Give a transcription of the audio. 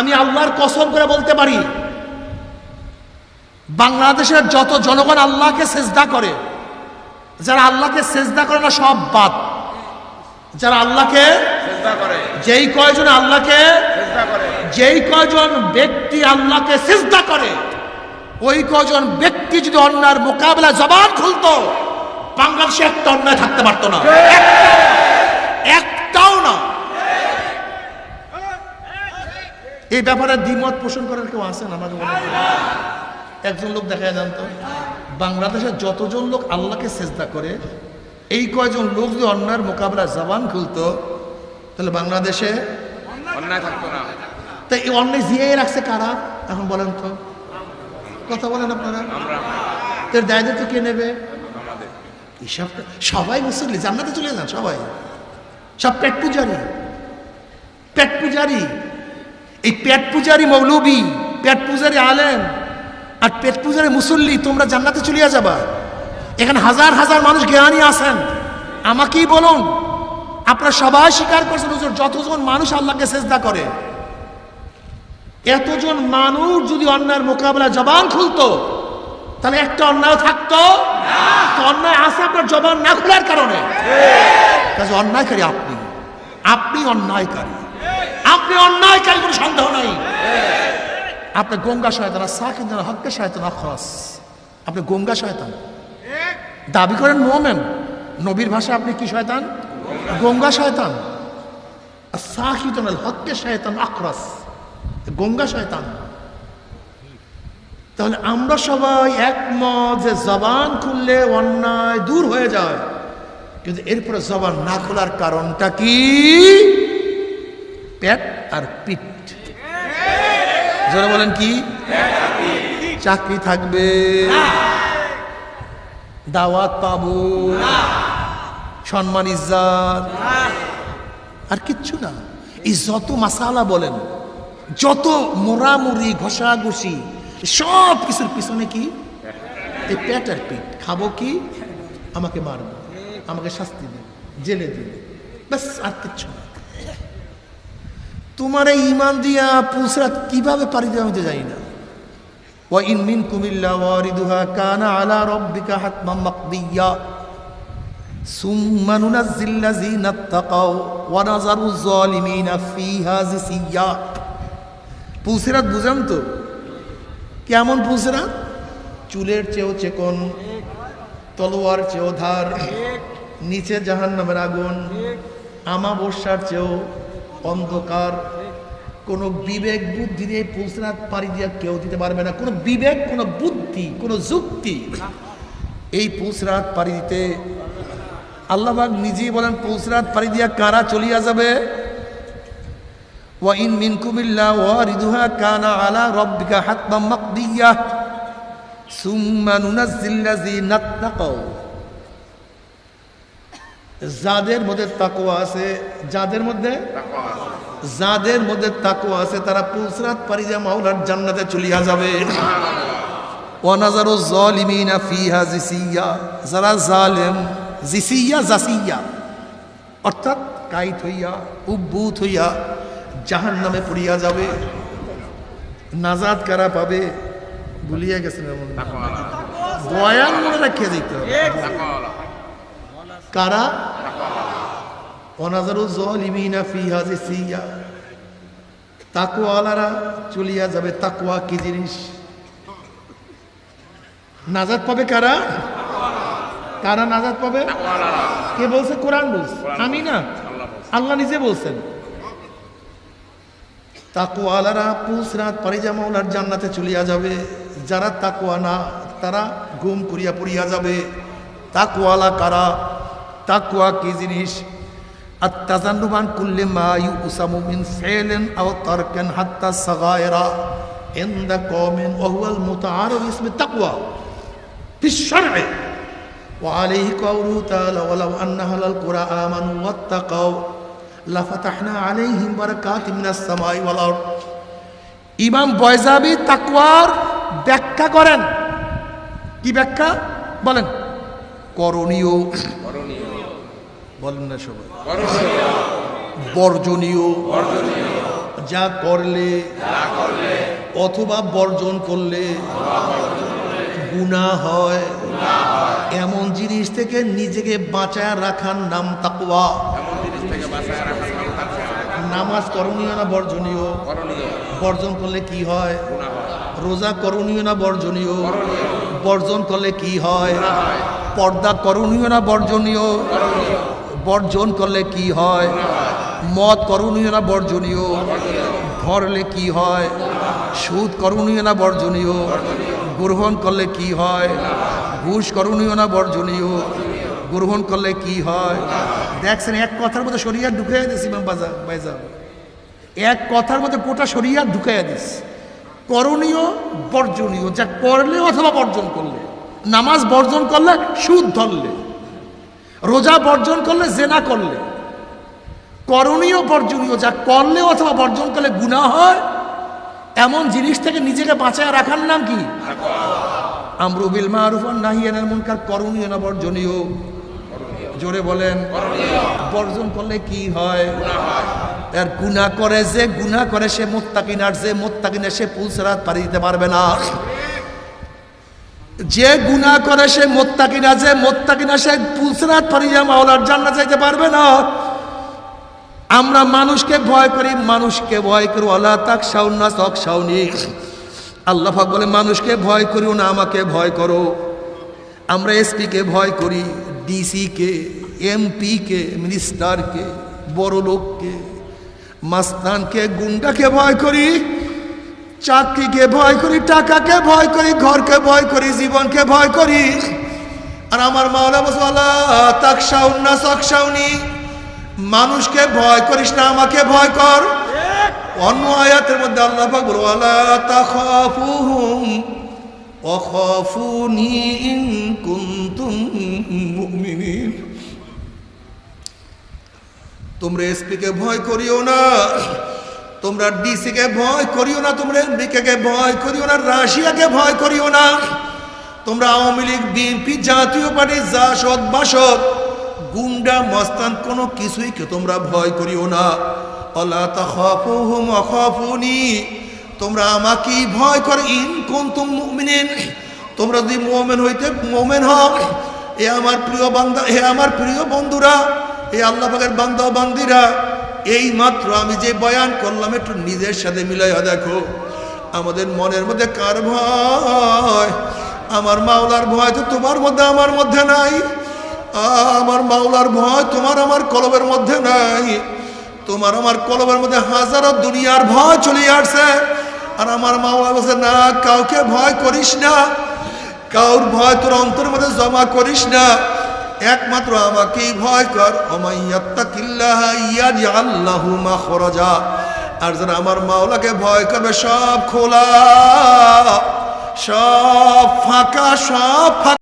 আমি আল্লাহর কসম করে বলতে পারি বাংলাদেশের যত জনগণ আল্লাহকে সেজদা করে যারা আল্লাহকে সেজদা করে না সব বাদ। যারা আল্লাহকে যেই কয়জন আল্লাহকে যেই কয়জন ব্যক্তি আল্লাহকে সেজদা করে ওই কয়জন ব্যক্তি যদি অন্যার মোকাবেলা জবান খুলতো বাংলাদেশে একটা অন্যায় থাকতে পারতো না। একটাও না। এই ব্যাপারে দ্বিমত পোষণ করার কেউ আছেন আমাকে তো? একজন লোক দেখা যান তো। বাংলাদেশের যতজন লোক আল্লাহকে চেষ্টা করে এই কয়জন লোক যদি অন্যায়ের মোকাবেলা জবান খুলতো তাহলে বাংলাদেশে অন্যায় থাকতো না। তা এই অন্যায় জিয়াই রাখছে কারা? এখন বলেন তো। কথা বলেন আপনারা। তোর দায়িত্ব কে নেবে? আমাদের। সবাই মুসল্লি জান্নাতে চলে যান সবাই। সব পেট পূজারি। পেট পূজারি। এই পেট পূজারি মৌলবী, পেট পূজারি আলেম আর পেট পূজারি মুসল্লি, তোমরা জান্নাতে চলিয়া যাবা। এখানে হাজার হাজার মানুষ জ্ঞানী আছেন। আমাকেই বলুন, আপনারা সবাই স্বীকার করছেন, হুজুর, যতজন মানুষ আল্লাহকে চেষ্টা করে, এতজন মানুষ যদি অন্যায়ের মোকাবেলা জবান খুলতো, তাহলে একটা অন্যায় থাকতো? অন্যায় আছে আপনার জবান না খোলার কারণে। অন্যায়কারী আপনি। আপনি অন্যায়কারী। আপনি অন্যায় অন্যায়কারী, কোনো সন্দেহ নাই। আপনি গঙ্গা শয়তান, আর সাকিন হককে শয়তান অখরস আপনি গঙ্গা শয়তান। দাবি করেন মোমেন। নবীর ভাষা আপনি কি শয়তান? গঙ্গা শয়তান। আর সাকিন হককে শয়তান আখরস গঙ্গা শয়তান। তাহলে আমরা সবাই একমত যে জবান খুললে অন্যায় দূর হয়ে যায়। কিন্তু এরপরে জবান না খোলার কারণটা কি? পেট আর পিঠ। যারা বলেন কি? চাকরি থাকবে। দাওয়াত পাবো। সম্মান, ইজ্জাত। আর কিচ্ছু না। এই যত মাসালা বলেন, যত মোড়ামুড়ি ঘষাঘষি, সব কিছুর পিছনে কি? এই পেট আর পিঠ। খাব কি? আমাকে মারবো। আমাকে শাস্তি দেবে জেলে দিবে ব্যাস, আর কিচ্ছু না। তোমার এই ইমান দিয়া পুসরাত কীভাবে পারি দেওয়া আমি তো জানি না। ওয়াইন মিন কুমিল্লা ওয়ারিদুহা কানা আলা রব্বিকা হাতমা মাকদিয়া। সুম্মা নুনাজ্জিল্লাযিনা তাকাও ওয়া নাযারু যালিমিনা ফিহা জিসিয়া পুসরাত বুঝাম তো? কেমন পুসরাত? চুলের চেয়েও চেকন তলোয়ার চেয়েও ধার নিচে জাহান নামের আগুন আমাবস্যার চেয়েও অন্ধকার, কোনো বিবেক বুদ্ধি দিয়ে পুসরাত পারি দিয়ে কেউ দিতে পারবে না। কোনো বিবেক, কোনো বুদ্ধি, কোনো যুক্তি এই পুসরাত পারি দিতে আল্লাহবাগ নিজেই বলেন পুসরাত পারি দিয়া কারা চলিয়া যাবে? ওয়াইন মিনকুমিল্লা ওয়ারিদুহা কানা আলা রব্বিকা হাতমা মাকদিয়া। সুম্মা নুনাজ্জিল্লাযিনা তাকাও যাদের মধ্যে তাকওয়া আছে যাদের মধ্যে? যাদের মধ্যে তাকওয়া আছে তারা পুসরাত পারিজা মাওলার জান্নাতে চলিয়া যাবে। ওয়ানাজারু জালিমিনা ফিহা জিসিয়া। যারা জালেম জিসিয়া জাসিয়া অর্থাৎ কাইত হইয়া উব্বুত হইয়া জাহান নামে পড়িয়া যাবে। নাজাদ কারা পাবে? ভুলিয়া গেছেন এমন বয়ান মনে রাখিয়া দিতে হবে। কারা? অনাজারু জলিমিনা ফিহা জিসিয়া তাকুয়ালারা চলিয়া যাবে তাকুয়া কি জিনিস? নাজাদ পাবে কারা? কারা নাজাদ পাবে? কে বলছে? কোরআন বলছে। আমি না। আল্লাহ নিজে বলছেন। তাকুয়ালারা পুসরাত পারিজা মাওলার জান্নাতে চলিয়া যাবে। যারা তাকুয়া না তারা ঘুম করিয়া পড়িয়া যাবে। তাকুয়ালা কারা? তাকুয়া কি জিনিস? التذنب عن كل ما يؤسم من فعل أو ترك حتى الصغائر عند قوم وهو المتعارف باسم التقوى في الشرع وعليه قوله تعالى ولو أن أهل القرى آمنوا واتقوا لفتحنا عليهم بركات من السماء والأرض ইমাম বয়জাবি তাকওয়ার ব্যাখ্যা করেন কি ব্যাখ্যা বলেন করণীয় বলেন না সবাই। বর্জনীয়। যা করলে অথবা বর্জন করলে গুণা হয়। এমন জিনিস থেকে নিজেকে বাঁচায় রাখার নাম তাকওয়া। নামাজ করণীয় না বর্জনীয়? বর্জন করলে কি হয়? হয়। রোজা করণীয় না বর্জনীয়? বর্জন করলে কি হয়? পর্দা করণীয় না বর্জনীয়? বর্জন করলে কি হয়? মদ করণীয় না বর্জনীয়। ধরলে কি হয়? সুদ করণীয় না বর্জনীয়। গ্রহণ করলে কি হয়? ঘুষ করণীয় না বর্জনীয়। গ্রহণ করলে কি হয়? দেখছেন, এক কথার মধ্যে শরিয়া ঢুকে দিস ইমাম বাজার বাইজাব এক কথার মধ্যে গোটা শরিয়া ঢুকাইয়া দিস করণীয়, বর্জনীয়, যা করলে অথবা বর্জন করলে। নামাজ বর্জন করলে, সুদ ধরলে। রোজা বর্জন করলে, জেনা করলে। করণীয় বর্জনীয়, যা করলে অথবা বর্জন করলে গুনাহ হয়, এমন জিনিস থেকে নিজেকে বাঁচায় রাখার নাম কি? আমরুবিল মারুফান নাহিয়ানের মুনকার, করণীয় না বর্জনীয়? জোরে বলেন। বর্জন করলে কি হয়? আর গুণা করে যে গুণা করে সে মোত্তাকিন, আর যে মোত্তাকিনে সে পুলসরাত পারি দিতে পারবে না। যে গুণা করে সে মোত্তাকিনা যে মোত্তাকিনা সে পুলসরাত পারি যা মাওলার জান্নাত যাইতে পারবে না। আমরা মানুষকে ভয় করি, মানুষকে ভয় করি। আল্লাহ তাক সাউন্না তক সাউনি আল্লাহ বলে, মানুষকে ভয় করিও না, আমাকে ভয় করো। আমরা এসপিকে ভয় করি, ডিসিকে, এমপিকে, মিনিস্টারকে বড় লোককে মাস্তানকে, গুন্ডাকে ভয় করি। চাকরিকে ভয় করি, টাকাকে ভয় করি, ঘরকে ভয় করি, জীবনকে ভয় করি। আর আমার মাওলা বসালা তাকসাউন না সকসাউনি মানুষকে ভয় করিস না, আমাকে ভয় কর। অন্য আয়াতের মধ্যে আল্লাহ পাক বলো আল্লাহ তাখাফুহুম অখাফুনি ইন কুনতুম মুমিনিন। তোমরা এসপিকে ভয় করিও না। তোমরা ডিসিকে ভয় করিও না, তোমরা এমপিকে ভয় করিও না, রাশিয়াকে ভয় করিও না। তোমরা আওয়ামী লীগ, বিএনপি জাতীয় পার্টি, জাসদ, বাসদ, গুন্ডা, মস্তান, কোনো কিছুই তোমরা ভয় করিও না। অলা তাখাফুহুম আখাফুনি তোমরা আমাকেই ভয় করে। ইন কুনতুম মুমিনিন, তোমরা যদি মুমিন হইতে মুমিন হও, এ আমার প্রিয় বান্দা হে আমার প্রিয় বন্ধুরা, এ আল্লাহ পাকের বান্দা বান্দিরা এই মাত্র আমি যে বয়ান করলাম, একটু নিজের সাথে মিলাইয়া দেখো। আমাদের মনের মধ্যে কার ভয়? আমার মাওলার ভয় তো তোমার মধ্যে আমার মধ্যে নাই। আমার মাওলার ভয় তোমার আমার কলবের মধ্যে নাই। তোমার আমার কলবের মধ্যে হাজারো দুনিয়ার ভয় চলে আসছে। আর আমার মাওলা বলছে, না, কাউকে ভয় করিস না। কাউর ভয় তোর অন্তরের মধ্যে জমা করিস না। একমাত্র আমাকেই ভয় কর। মাখরাজা। আর যারা আমার মাওলাকে ভয় করবে, সব খোলা। সব ফাঁকা সব ফাঁকা।